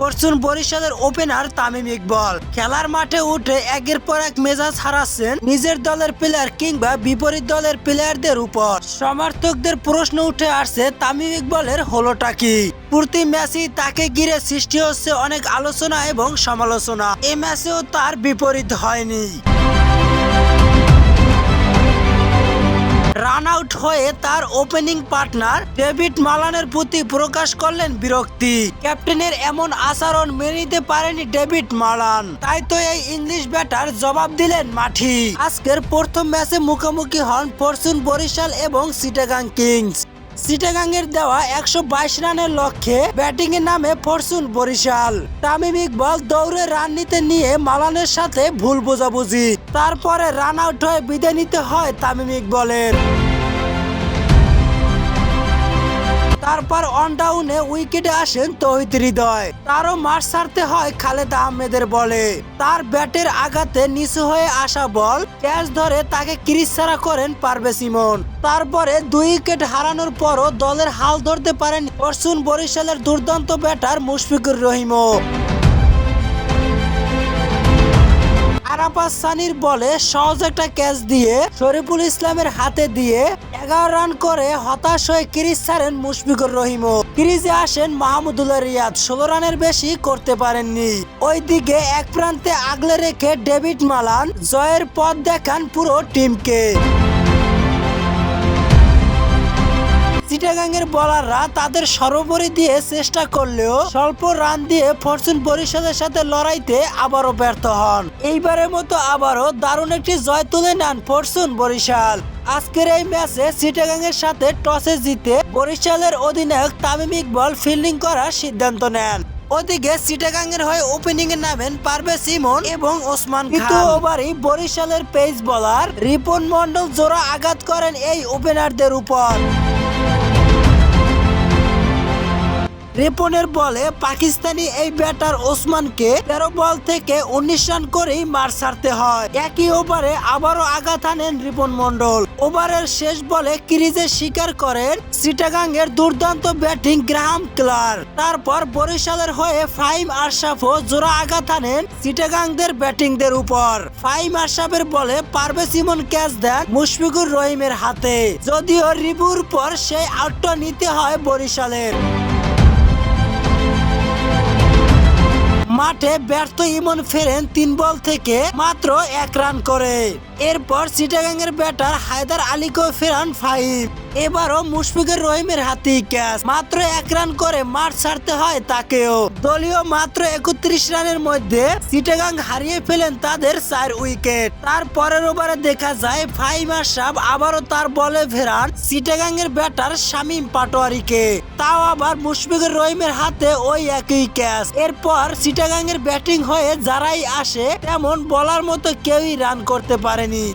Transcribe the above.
পরশুন বরিশালের ওপেনার তামিম ইকবল। খেলার মাঠে উঠে একের পর এক মেজাজ হারাচ্ছেন নিজের দলের প্লেয়ার কিংবা বিপরীত দলের প্লেয়ারদের উপর। সমর্থকদের প্রশ্ন উঠে আসছে তামিম ইকবলের হলোটা কি? প্রতি ম্যাচেই তাকে ঘিরে সৃষ্টি হচ্ছে অনেক আলোচনা এবং সমালোচনা। এই ম্যাচেও তার বিপরীত হয়নি। রান আউট হয়ে তার ওপেনিং পার্টনার ডেভিড মালানের প্রতি প্রকাশ করলেন বিরক্তি। ক্যাপ্টেনের এমন আচরণ মেনে নিতে পারেনি ডেভিড মালান। তাই তো এই ইংলিশ ব্যাটার জবাব দিলেন মাঠি। আজকের প্রথম ম্যাচে মুখোমুখি হন ফরচুন বরিশাল এবং সিটাগাং কিংস। সিটাগাংয়ের দেওয়া একশো বাইশ রানের লক্ষ্যে ব্যাটিং এ নামে ফরচুন বরিশাল। তামিম ইকবল দৌড়ে রান নিতে নিয়ে মালানের সাথে ভুল বোঝাবুঝি। তারপরে রান আউট হয়ে বিদায় নিতে হয়, তামিম ইকবলের। তারপর অন ডাউনে উইকেটে আসেন তহিদ হৃদয়। তারও মাঠ ছাড়তে হয় খালেদ আহমেদের বলে। তার ব্যাটের আঘাতে নিচু হয়ে আসা বল, ক্যাচ ধরে তাকে ছাড়া করেন পারবে সিমন তারপরে দুই উইকেট হারানোর পরও দলের হাল ধরতে পারেন পরশুন বরিশালের দুর্দান্ত ব্যাটার মুশফিকুর রহিমও। আরাফাত সানির বলে সহজ একটা ক্যাচ দিয়ে শরীফুল ইসলামের হাতে দিয়ে এগারো রান করে হতাশ হয়ে ক্রিজ ছাড়েন মুশফিকুর রহিমও। ক্রিজে আসেন মাহমুদুল্লাহ রিয়াদ, ষোলো রানের বেশি করতে পারেননি। ওইদিকে এক প্রান্তে আগলে রেখে ডেভিড মালান জয়ের পথ দেখান পুরো টিমকে। চিটাগাংয়ের বলাররা তাদের সর্বোপরি দিয়ে চেষ্টা করলেও স্বল্প রান দিয়ে ফরচুন বরিশালের সাথে লড়াইতে আবারও ব্যর্থ হন। এইবারের মতো আবারও দারুণ একটি জয় তুলে নেন ফরচুন বরিশাল। আজকের এই ম্যাচে চিটাগাংয়ের সাথে টসে জিতে বরিশালের অধিনায়ক তামিম ইকবল ফিল্ডিং করার সিদ্ধান্ত নেন। ওদিকে চিটাগাংয়ের হয়ে ওপেনিং এ নামেন পারভেজ ইমন এবং ওসমান খান। ওভারই বরিশালের পেস বলার রিপন মন্ডল জোড়া আঘাত করেন এই ওপেনারদের উপর। রিপনের বলে পাকিস্তানি এই ব্যাটার ওসমানকে তেরো বল থেকে উনিশ রান করেই মার ছাড়তে হয়। একই ওভারে আবারও আঘাত আনেন রিপন মন্ডল ওভারের শেষ বলে ক্রিজে স্বীকার করেন সিটাগাং এর দুর্দান্ত ব্যাটিং গ্রাহাম ক্লার তারপর বরিশালের হয়ে ফাইম আশরাফও জোড়া আঘাত আনেন সিটাগাংদের ব্যাটিংদের উপর। ফাইম আশরাফের বলে পারভেজ ইমন ক্যাচ দেন মুশফিকুর রহিমের হাতে। যদিও রিবুর পর সেই আউটটা নিতে হয় বরিশালের। মাঠে ব্যর্থ ইমন ফেরেন তিন বল থেকে মাত্র এক রান করে। এরপর চিটাগাংয়ের ব্যাটার হায়দার আলীকেও ফেরান ফাইভ। এবারও মুশফিকুর রহিমের হাতে ক্যাচ। মাত্র এক রান করে মাঠ ছাড়তে হয় তাকেও। দলীয় মাত্র একত্রিশ রানের মধ্যে চিটাগাং হারিয়ে ফেলেন তাদের চার উইকেট। তার পরের ওভারে দেখা যায় ফাইম আশরাফ আবারও তার বলে ফেরান চিটাগাং এর ব্যাটার শামীম পাটোয়ারিকে। তাও আবার মুশফিকুর রহিমের হাতে ওই একই ক্যাচ। এরপর চিটাগাং এর ব্যাটিং হয়ে যারাই আসে, তেমন বলার মতো কেউই রান করতে পারেনি।